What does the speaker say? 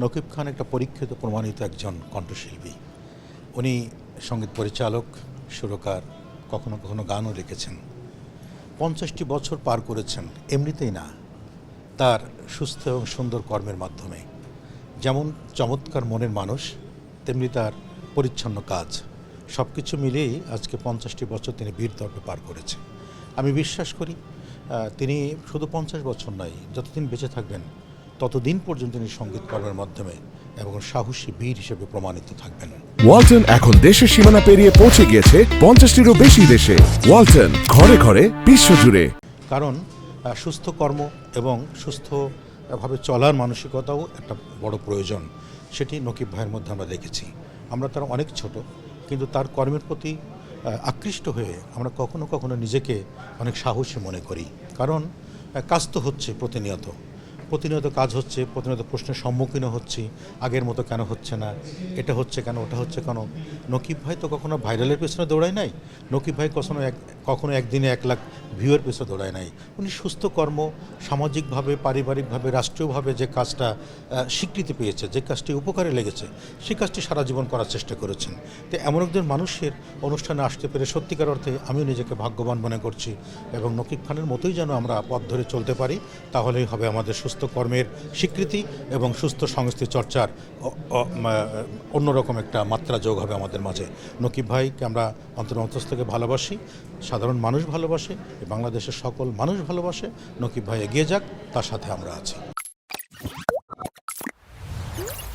নকিব খান একটা পরীক্ষিত, প্রমাণিত একজন কণ্ঠশিল্পী। উনি সংগীত পরিচালক, সুরকার, কখনো কখনো গানও লিখেছেন। পঞ্চাশটি বছর পার করেছেন, এমনিতেই না। তার সুস্থ এবং সুন্দর কর্মের মাধ্যমে। যেমন চমৎকার মনের মানুষ, তেমনি তার পরিচ্ছন্ন কাজ। সব কিছু মিলিয়েই আজকে পঞ্চাশটি বছর তিনি বীর দর্পে পার করেছে আমি বিশ্বাস করি তিনি শুধু পঞ্চাশ বছর নয়, যতদিন বেঁচে থাকবেন ততদিন পর্যন্ত তিনি সংগীত কর্মের মাধ্যমে এবং সাহসী বীর হিসেবে প্রমাণিত থাকবেন। ওয়ালটন এখন দেশের সীমানা পেরিয়ে পৌঁছে গিয়েছে পঞ্চাশটিরও বেশি দেশে। ওয়ালটন ঘরে ঘরে বিশ্বজুড়ে। কারণ সুস্থ কর্ম এবং সুস্থভাবে চলার মানসিকতাও একটা বড় প্রয়োজন। সেটি নকিব ভাইয়ের মধ্যে আমরা দেখেছি। আমরা তার অনেক ছোট কিন্তু তার কর্মের প্রতি আকৃষ্ট হয়ে আমরা কখনো কখনো নিজেকে অনেক সাহসী মনে করি। কারণ কাজ তো হচ্ছে প্রতিনিয়ত। প্রতিনিয়ত কাজ হচ্ছে, প্রতিনিয়ত প্রশ্নের সম্মুখীন হচ্ছি, আগের মতো কেন হচ্ছে না, এটা হচ্ছে কেন, ওটা হচ্ছে কেন? নকিব ভাই তো কখনো ভাইরালের পেছনে দৌড়ায় নাই? নকিব ভাই কখনো এক, কখনো একদিনে এক লাখ ভিউয়ের পেছনে দৌড়ায় নাই? উনি সুস্থ কর্ম, সামাজিকভাবে, পারিবারিকভাবে, রাষ্ট্রীয়ভাবে যে কাজটা স্বীকৃতি পেয়েছে, যে কাজটি উপকারে লেগেছে সেই কাজটি সারা জীবন করার চেষ্টা করেছেন। তো এমন একজন মানুষের অনুষ্ঠানে আসতে পেরে সত্যিকার অর্থে আমিও নিজেকে ভাগ্যবান মনে করছি এবং নকিব খানের মতোই যেন আমরা পথ ধরে চলতে পারি, তাহলেই হবে আমাদের সুস্থ কর্মের স্বীকৃতি এবং সুস্থ সংস্কৃতি চর্চার অন্যরকম একটা মাত্রা যোগ হবে আমাদের মাঝে। নকিব ভাইকে আমরা অন্তর অন্তস্থ থেকে ভালোবাসি, সাধারণ মানুষ ভালোবাসে, বাংলাদেশের সকল মানুষ ভালোবাসে। নকিব ভাই এগিয়ে যাক, তার সাথে আমরা আছি।